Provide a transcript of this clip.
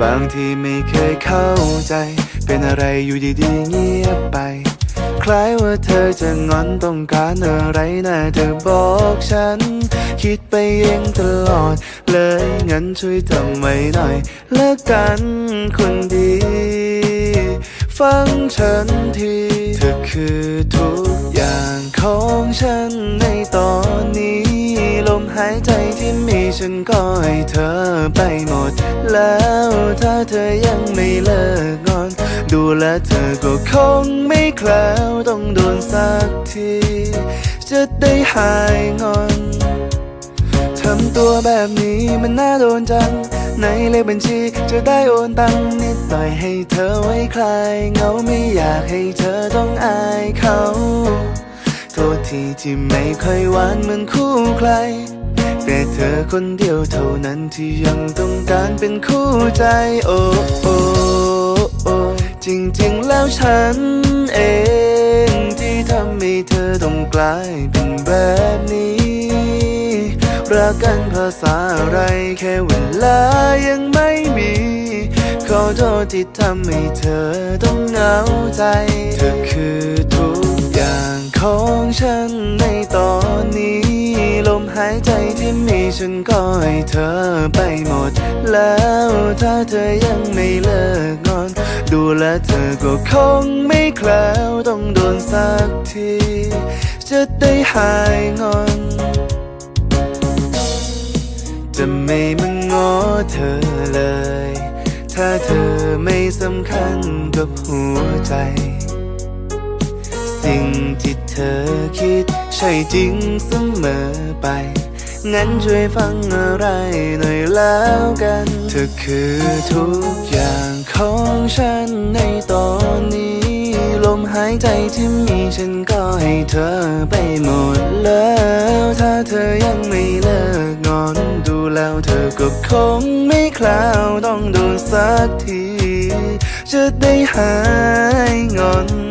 บางทีไม่เคยเข้าใจ เป็นอะไรอยู่ดีๆเงียบไป คล้ายว่าเธอจะงอนต้องการอะไรนะเธอบอกฉัน คิดไปเองตลอด เลยงั้นช่วยทำไว้หน่อยเลิกกันคนดี ฟังฉันที เธอคือทุกอย่างของฉันในตอน ฉันก็ให้เธอไปหมด แล้วถ้าเธอยังไม่เลิกงอน ดูแลเธอก็คงไม่แคล้วต้องโดนสักที จะได้หายงอนทำตัวแบบนี้มันน่าโดนจัง ในเลขบัญชีจะได้โอนตังค์นิดหน่อยให้เธอไว้คลาย เงาไม่อยากให้เธอต้องอายเขา โทษทีที่ไม่ค่อยหวานเหมือนคู่ใคร แต่เธอคนเดียวเท่านั้นที่ยังต้องการเป็นคู่ใจ โอ้โอ้โอ้จริงๆแล้วฉันเองที่ทำให้เธอต้องกลายเป็นแบบนี้รักกันภาษาอะไรแค่เวลายังไม่มี ขอโทษที่ทำให้เธอต้องเหงาใจ เธอคือ ฉันในตอนนี้ ลมหายใจที่มีฉันก็ให้เธอไปหมด แล้วถ้าเธอยังไม่เลิกงอน ดูแลเธอก็คงไม่แคล้วต้องโดนสักที จะได้หายงอน จะไม่มางอเธอเลย ถ้าเธอไม่สำคัญกับหัวใจ ที่เธอคิด ใช่จริงเสมอไป งั้นช่วยฟังอะไรหน่อยแล้วกัน เธอคือทุกอย่างของฉันในตอนนี้ ลมหายใจที่มีฉันก็ให้เธอไปหมดแล้ว ถ้าเธอยังไม่เลิกงอนดูแล้วเธอก็คงไม่คลาวต้องโดนสักที จะได้หายงอน